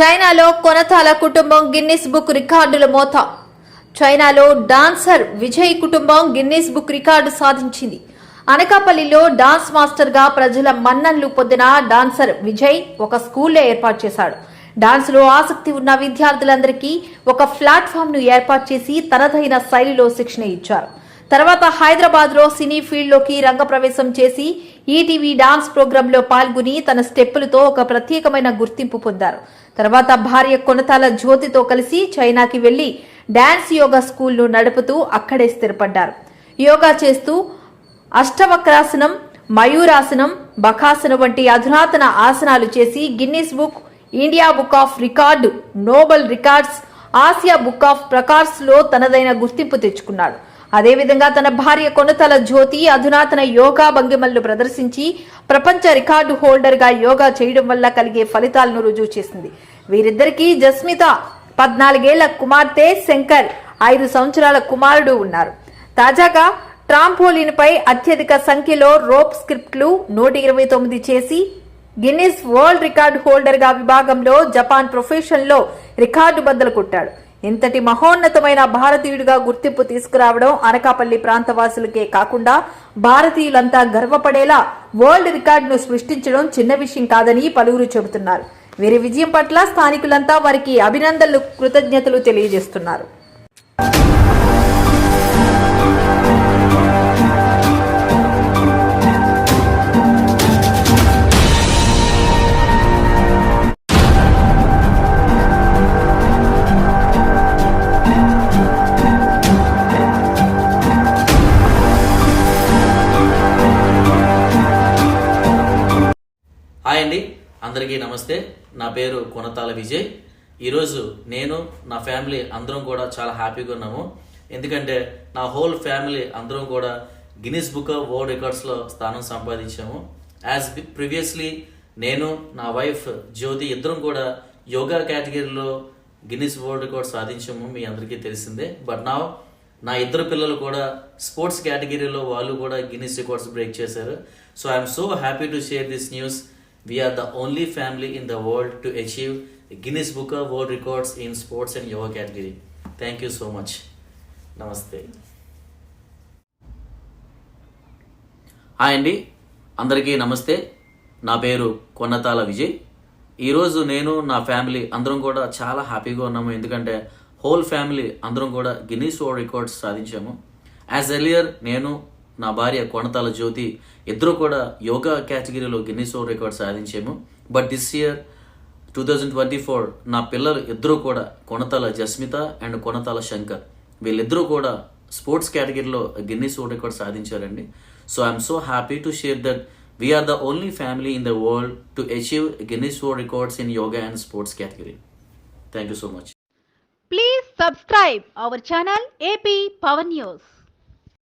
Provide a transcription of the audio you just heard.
చైనాలో కొనతాల కుటుంబం Guinness book రికార్డుల మోత. చైనాలో డాన్సర్ విజయ్ కుటుంబం గిన్నిస్ బుక్ రికార్డు సాధించింది. అనకాపల్లిలో డాన్స్ మాస్టర్గా ప్రజల మన్నన్లు పొందిన డాన్సర్ విజయ్ ఒక స్కూల్లో ఏర్పాటు చేశాడు. డాన్స్లో ఆసక్తి ఉన్న విద్యార్థులందరికీ ఒక ప్లాట్ఫామ్ను ఏర్పాటు చేసి తనదైన శైలిలో శిక్షణ ఇచ్చారు. తర్వాత హైదరాబాద్లో సినీ ఫీల్డ్లోకి రంగప్రవేశం చేసి ఈటీవీ డాన్స్ ప్రోగ్రామ్లో పాల్గొని తన స్టెప్పులతో ఒక ప్రత్యేకమైన గుర్తింపు పొందారు. తర్వాత భార్య కొనతాల జ్యోతితో కలిసి చైనాకి వెళ్ళి డాన్స్ యోగా స్కూల్ను నడుపుతూ అక్కడే స్థిరపడ్డారు. యోగా చేస్తూ అష్టవక్రాసనం మయూరాసనం బకాసనం వంటి అధునాతన ఆసనాలు చేసి Guinness book India book of record Nobel records Asia book of ప్రకార్స్లో తనదైన గుర్తింపు తెచ్చుకున్నాడు. అదేవిధంగా తన భార్య కొనతల జ్యోతి అధునాతన యోగా భంగిమలను ప్రదర్శించి ప్రపంచ రికార్డు హోల్డర్గా యోగా చేయడం వల్ల కలిగే ఫలితాలను రుజువు చేసింది. వీరిద్దరికీ జస్మిత పద్నాలుగేళ్ళ కుమార్తె శంకర్ ఐదు సంవత్సరాల కుమారుడు ఉన్నారు. తాజాగా ట్రాంపోలిన్పై అత్యధిక సంఖ్యలో రోప్ స్క్రిప్ట్లు నూట ఇరవై తొమ్మిది చేసి గిన్నిస్ వరల్డ్ రికార్డు హోల్డర్గా విభాగంలో జపాన్ ప్రొఫెషన్లో రికార్డు బద్దలు కొట్టాడు. ఇంతటి మహోన్నతమైన భారతీయుడిగా గుర్తింపు తీసుకురావడం అనకాపల్లి ప్రాంతవాసులకే కాకుండా భారతీయులంతా గర్వపడేలా వరల్డ్ రికార్డును సృష్టించడం చిన్న విషయం కాదని పలువురు చెబుతున్నారు. వీరి విజయం పట్ల స్థానికులంతా వారికి అభినందనలు కృతజ్ఞతలు తెలియజేస్తున్నారు. హాయ్ అండి. అందరికీ నమస్తే. నా పేరు కొనతాల విజయ్. ఈరోజు నేను నా ఫ్యామిలీ అందరం కూడా చాలా హ్యాపీగా ఉన్నాము. ఎందుకంటే నా హోల్ ఫ్యామిలీ అందరం కూడా గిన్నిస్ బుక్ ఆఫ్ వరల్డ్ రికార్డ్స్లో స్థానం సంపాదించాము. యాజ్ ప్రీవియస్లీ నేను నా వైఫ్ జ్యోతి ఇద్దరం కూడా యోగా కేటగిరీలో గిన్నిస్ వరల్డ్ రికార్డ్ సాధించాము. మీ అందరికీ తెలిసిందే. బట్ నా నా ఇద్దరు పిల్లలు కూడా స్పోర్ట్స్ కేటగిరీలో వాళ్ళు కూడా గిన్నిస్ రికార్డ్స్ బ్రేక్ చేశారు. So I'm so happy to share this news we're the only family in the world to achieve Guinness Book of world records in sports and yoga category thank you so much నమస్తే hi అండి అందరికీ నమస్తే. నా పేరు కొన్నతాల విజయ్. ఈరోజు నేను నా family అందరం కూడా చాలా హ్యాపీగా ఉన్నాము. ఎందుకంటే హోల్ ఫ్యామిలీ అందరం కూడా గిన్నీస్ వరల్డ్ రికార్డ్స్ సాధించాము. యాజ్ ఎలియర్ నేను నా భార్య కొనతాల జ్యోతి ఇద్దరు కూడా యోగా కేటగిరీలో Guinness world record సాధించాము. But this year two thousand twenty four నా పిల్లలు ఇద్దరు కూడా కొనతాల జస్మిత అండ్ కొనతాల శంకర్. వీళ్ళిద్దరూ కూడా స్పోర్ట్స్ కేటగిరీలో Guinness world record సాధించారండి. So I'm so happy to share that we're the only family in the world to achieve Guinness world records in yoga and sports category thank you so much please subscribe our channel AP Power news